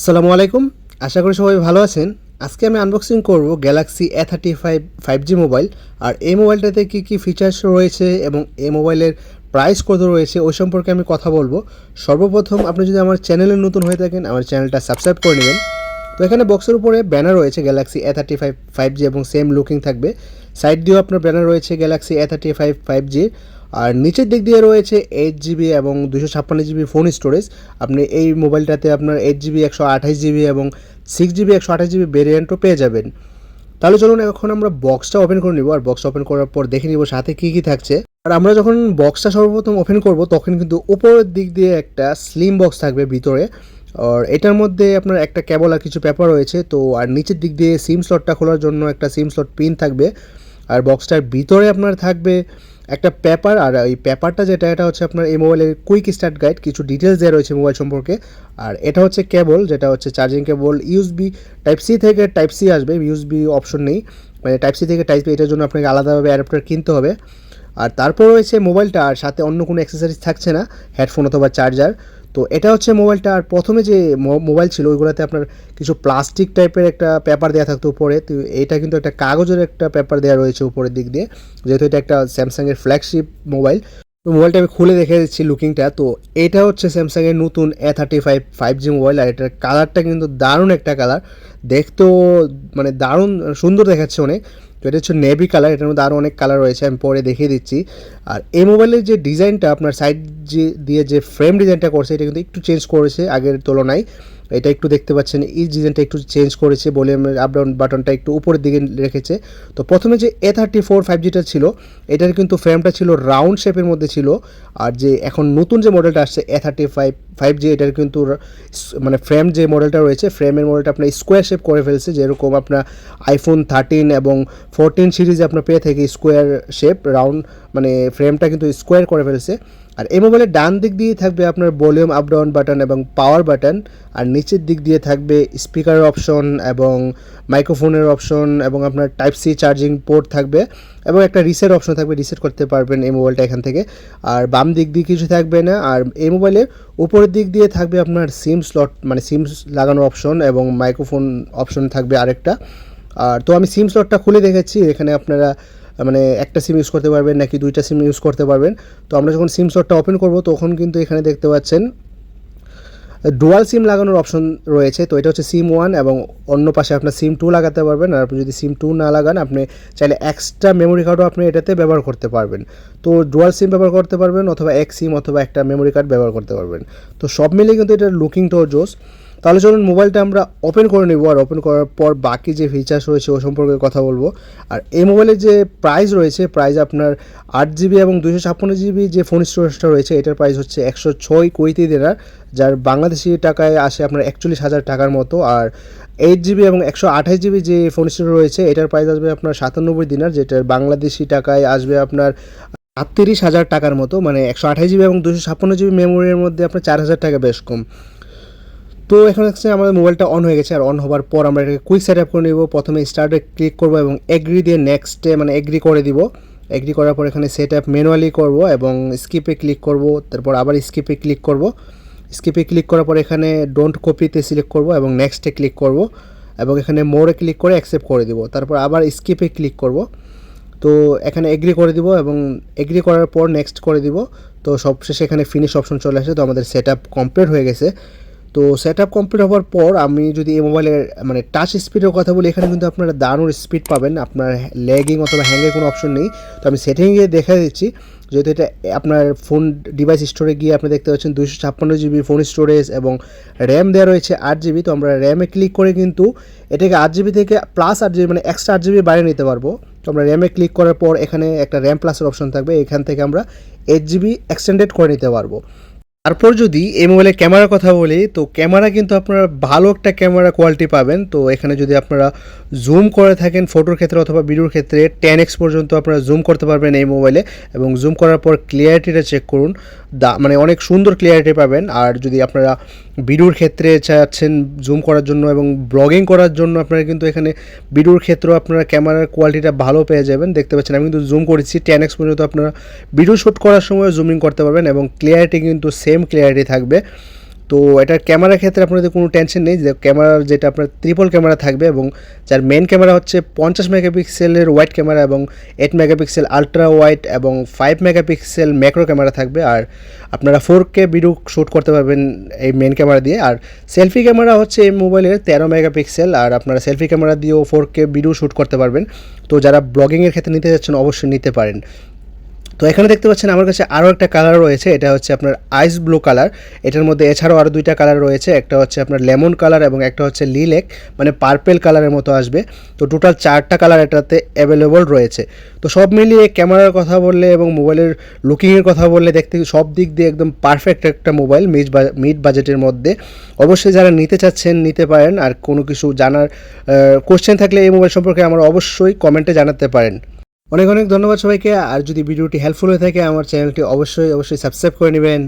আসসালামু আলাইকুম। আশা করি সবাই ভালো আছেন। আজকে আমি আনবক্সিং করব Galaxy A thirty five five G mobile আর এই মোবাইলটাতে কী কী ফিচার্স রয়েছে এবং এই মোবাইলের প্রাইস কত রয়েছে, ওই সম্পর্কে আমি কথা বলব। সর্বপ্রথম আপনি যদি আমার চ্যানেলে নতুন হয়ে থাকেন, আমার চ্যানেলটা সাবস্ক্রাইব করে নেবেন। তো এখানে বক্সের উপরে ব্যানার রয়েছে Galaxy A thirty five five G এবং সেম লুকিং থাকবে। সাইড দিয়েও আপনার ব্যানার রয়েছে Galaxy A thirty five five G আর নিচের দিক দিয়ে রয়েছে এইট জিবি এবং দুশো ছাপ্পান্ন জিবি ফোন স্টোরেজ আপনি এই মোবাইলটাতে আপনার এইট জিবি একশো আঠাশ জিবি এবং সিক্স জিবি একশো আঠাশ জিবি ভেরিয়েন্টও পেয়ে যাবেন। তাহলে চলুন এখন আমরা বক্সটা ওপেন করে নিব, আর বক্স ওপেন করার পর দেখে নিব সাথে কী কী থাকছে। আর আমরা যখন বক্সটা সর্বপ্রথম ওপেন করব, তখন কিন্তু উপরের দিক দিয়ে একটা স্লিম বক্স থাকবে ভিতরে। আর এটার মধ্যে আপনার একটা কেবল আর কিছু পেপার রয়েছে, তো আর নিচের দিক দিয়ে সিম স্লটটা খোলার জন্য একটা সিম স্লট পিন থাকবে। আর বক্সটার ভিতরে আপনার থাকবে একটা পেপার আর এই পেপারটা যেটা, এটা হচ্ছে আপনার এই মোবাইলের কুইক স্টার্ট গাইড কিছু ডিটেলস দেওয়া রয়েছে মোবাইল সম্পর্কে। আর এটা হচ্ছে কেবল যেটা হচ্ছে charging cable USB type C থেকে টাইপ সি আসবে ইউএসবি অপশন নেই। মানে টাইপ সি থেকে টাইপ এটার জন্য আপনাকে আলাদাভাবে অ্যাডাপ্টার কিনতে হবে। আর তারপর রয়েছে মোবাইলটা আর সাথে অন্য কোনো অ্যাক্সেসরিজ থাকছে না হেডফোন অথবা চার্জার তো এটা হচ্ছে মোবাইলটা, আর প্রথমে যে মোবাইল ছিল, ওইগুলোতে আপনার কিছু প্লাস্টিক টাইপের একটা পেপার দেওয়া থাকতো উপরে। তো এটা কিন্তু একটা কাগজের একটা পেপার দেওয়া রয়েছে উপরের দিক দিয়ে, যেহেতু এটা একটা স্যামসাংয়ের ফ্ল্যাগশিপ মোবাইল। তো মোবাইলটা আমি খুলে দেখে দিচ্ছি লুকিংটা তো এটা হচ্ছে স্যামসাংয়ের নতুন A thirty five five G mobile, আর এটার কালারটা কিন্তু দারুণ একটা কালার দেখতেও মানে দারুণ, সুন্দর দেখাচ্ছে অনেক। তো এটা হচ্ছে নেভি কালার এটার মধ্যে আরও অনেক কালার রয়েছে, আমি পরে দেখিয়ে দিচ্ছি। আর এই মোবাইলের যে ডিজাইনটা আপনার সাইড যে, দিয়ে যে ফ্রেম ডিজাইনটা করছে, এটা কিন্তু একটু চেঞ্জ করেছে আগের তুলনায়। এটা একটু দেখতে পাচ্ছেন, এই ডিজাইনটা একটু চেঞ্জ করেছে ভলিউমের আপ ডাউন বাটনটা একটু উপরের দিকে রেখেছে। তো প্রথমে যে এ থার্টি ফোর ফাইভ জিটা ছিল, এটার কিন্তু ফ্রেমটা ছিল রাউন্ড শেপের মধ্যে ছিল, আর যে এখন নতুন যে মডেলটা আসছে A thirty five five G এটার কিন্তু মানে ফ্রেম যে মডেলটা রয়েছে ফ্রেমের মডেলটা আপনার স্কোয়ার শেপ করে ফেলছে, যেরকম আপনার আইফোন থার্টিন এবং ফোরটিন সিরিজে আপনার পেয়ে থাকে স্কোয়ার শেপ রাউন্ড মানে ফ্রেমটা কিন্তু স্কোয়ার করে ফেলছে। আর এই মোবাইলের ডান দিক দিয়ে থাকবে আপনার ভলিউম আপ ডাউন বাটন এবং পাওয়ার বাটন আর নিচের দিক দিয়ে থাকবে স্পিকারের অপশন এবং মাইক্রোফোনের অপশন এবং আপনার টাইপ সি চার্জিং পোর্ট থাকবে এবং একটা রিসেট অপশন থাকবে রিসেট করতে পারবেন এই মোবাইলটা এখান থেকে। আর বাম দিক দিয়ে কিছু থাকবে না, আর এই মোবাইলের উপরের দিক দিয়ে থাকবে আপনার সিম স্লট মানে সিম লাগানোর অপশন এবং মাইক্রোফোন অপশন থাকবে আরেকটা। আর তো আমি সিম স্লটটা খুলে দেখেছি এখানে আপনারা মানে একটা সিম ইউজ করতে পারবেন নাকি দুইটা সিম ইউজ করতে পারবেন। তো আমরা যখন সিম স্লটটা ওপেন করব, তখন কিন্তু এখানে দেখতে পাচ্ছেন ডুয়াল সিম লাগানোর অপশন রয়েছে। তো এটা হচ্ছে সিম ওয়ান এবং অন্য পাশে আপনার সিম টু লাগাতে পারবেন। আর আপনি যদি সিম টু না লাগান, আপনি চাইলে এক্সট্রা মেমোরি কার্ডও আপনি এটাতে ব্যবহার করতে পারবেন। তো ডুয়াল সিম ব্যবহার করতে পারবেন অথবা এক সিম অথবা একটা মেমোরি কার্ড ব্যবহার করতে পারবেন। তো সব মিলিয়ে কিন্তু এটার লুকিংটাও জোস তাহলে চলুন মোবাইলটা আমরা ওপেন করে নেব, আর ওপেন করার পর বাকি যে ফিচার্স রয়েছে ও সম্পর্কে কথা বলব। আর এই মোবাইলের যে প্রাইস রয়েছে প্রাইস আপনার আট জিবি এবং দুশো ছাপ্পান্ন জিবি যে ফোন স্টোরেজটা রয়েছে, এটার প্রাইস হচ্ছে একশো ছয় কুইতি দেনার, যার বাংলাদেশি টাকায় আসে আপনার একচল্লিশ হাজার টাকার মতো। আর এইট জিবি এবং একশো আঠাশ জিবি যে ফোন স্টোরেজ রয়েছে, এটার প্রাইস আসবে আপনার সাতানব্বই দিনার, যেটার বাংলাদেশি টাকায় আসবে আপনার আটত্রিশ হাজার টাকার মতো মানে একশো আঠাশ জিবি এবং দুশো ছাপ্পান্ন জিবি মেমোরির মধ্যে আপনার চার হাজার টাকা বেশ কম। তো এখন হচ্ছে আমাদের মোবাইলটা অন হয়ে গেছে, আর অন হওয়ার পর আমরা এটাকে কুইক সেট আপ করে নেব। প্রথমে স্টার্টে ক্লিক করব এবং এগ্রি দিয়ে নেক্সটে মানে এগ্রি করে দিব। এগ্রি করার পর এখানে সেট আপ ম্যানুয়ালি করব এবং স্কিপে ক্লিক করব, তারপর আবার স্কিপে ক্লিক করব। স্কিপে ক্লিক করার পর এখানে ডোন্ট কপিতে সিলেক্ট করব এবং নেক্সটে ক্লিক করব এবং এখানে মোড়ে ক্লিক করে অ্যাকসেপ্ট করে দিব। তারপর আবার স্কিপে ক্লিক করব। তো এখানে এগ্রি করে দিব এবং এগ্রি করার পর নেক্সট করে দিব। তো সবশেষে এখানে ফিনিশ অপশন চলে আসে, তো আমাদের সেট আপ কমপ্লিট হয়ে গেছে। তো সেট আপ কমপ্লিট হওয়ার পর আমি যদি এই মোবাইলের মানে টাচ স্পিডের কথা বলি, এখানে কিন্তু আপনারা দারুণ স্পিড পাবেন। আপনার ল্যাগিং অথবা হ্যাঙ্গের কোনো অপশন নেই। তো আমি সেটিংয়ে দেখা দিচ্ছি, যেহেতু এটা আপনার ফোন ডিভাইস স্টোরে গিয়ে আপনি দেখতে পাচ্ছেন দুশো ছাপ্পান্ন জিবি ফোন স্টোরেজ এবং র্যাম দেওয়া রয়েছে আট জিবি তো আমরা র্যামে ক্লিক করে কিন্তু এটাকে আট জিবি থেকে প্লাস আট জিবি মানে এক্সট্রা আট জিবি বাইরে নিতে পারব। তো আমরা র্যামে ক্লিক করার পর এখানে একটা র্যাম প্লাসের অপশন থাকবে। এখান থেকে আমরা এইট জিবি এক্সটেন্ডেড করে নিতে পারব। তারপর যদি এই মোবাইলের ক্যামেরার কথা বলি, তো ক্যামেরা কিন্তু আপনারা ভালো একটা ক্যামেরা কোয়ালিটি পাবেন। তো এখানে যদি আপনারা জুম করে থাকেন ফটোর ক্ষেত্রে অথবা ভিডিওর ক্ষেত্রে টেন এক্স পর্যন্ত আপনারা জুম করতে পারবেন এই মোবাইলে এবং জুম করার পর ক্লিয়ারিটিটা চেক করুন। দা মানে অনেক সুন্দর ক্লিয়ারিটি পাবেন। আর যদি আপনারা ভিডিওর ক্ষেত্রে চাচ্ছেন জুম করার জন্য এবং ব্লগিং করার জন্য আপনারা কিন্তু এখানে ভিডিওর ক্ষেত্রেও আপনারা ক্যামেরার কোয়ালিটিটা ভালো পেয়ে যাবেন। দেখতে পাচ্ছেন, আমি কিন্তু জুম করেছি টেন এক্স পর্যন্ত আপনারা ভিডিও শ্যুট করার সময় জুমিং করতে পারবেন এবং ক্লিয়ারিটি কিন্তু সেম ক্লিয়ারিটি থাকবে। তো এটার ক্যামেরার ক্ষেত্রে আপনাদের কোনো টেনশন নেই, যে ক্যামেরার যেটা আপনার ত্রিপল ক্যামেরা থাকবে এবং যার মেন ক্যামেরা হচ্ছে পঞ্চাশ মেগাপিক্সেলের ওয়াইড ক্যামেরা এবং এইট মেগাপিক্সেল আলট্রা ওয়াইড এবং ফাইভ মেগাপিক্সেল ম্যাক্রো ক্যামেরা থাকবে। আর আপনারা ফোর কে ভিডিও শ্যুট করতে পারবেন এই মেন ক্যামেরা দিয়ে। আর সেলফি ক্যামেরা হচ্ছে এই মোবাইলের তেরো মেগাপিক্সেল আর আপনারা সেলফি ক্যামেরা দিয়েও ফোর কে ভিডিও শ্যুট করতে পারবেন। তো যারা ব্লগিংয়ের ক্ষেত্রে নিতে যাচ্ছেন, অবশ্যই নিতে পারেন। তো এখানে দেখতে পাচ্ছেন আমার কাছে আরও একটা কালার রয়েছে, এটা হচ্ছে আপনার আইস ব্লু কালার এটার মধ্যে এছাড়াও আরও দুইটা কালার রয়েছে, একটা হচ্ছে আপনার লেমন কালার এবং একটা হচ্ছে লিলেক মানে পার্পেল কালারের মতো আসবে। তো টোটাল চারটা কালার এটাতে অ্যাভেলেবল রয়েছে। তো সব মিলিয়ে ক্যামেরার কথা বললে এবং মোবাইলের লুকিংয়ের কথা বললে দেখতে সব দিক দিয়ে একদম পারফেক্ট একটা মোবাইল মিড মিড বাজেটের মধ্যে। অবশ্যই যারা নিতে চাচ্ছেন, নিতে পারেন। আর কোনো কিছু জানার কোশ্চেন থাকলে এই মোবাইল সম্পর্কে আমার অবশ্যই কমেন্টে জানাতে পারেন। অনেক অনেক ধন্যবাদ সবাইকে। আর যদি ভিডিওটি হেল্পফুল হয়ে থাকে, আমার চ্যানেলটি অবশ্যই অবশ্যই সাবস্ক্রাইব করে নেবেন।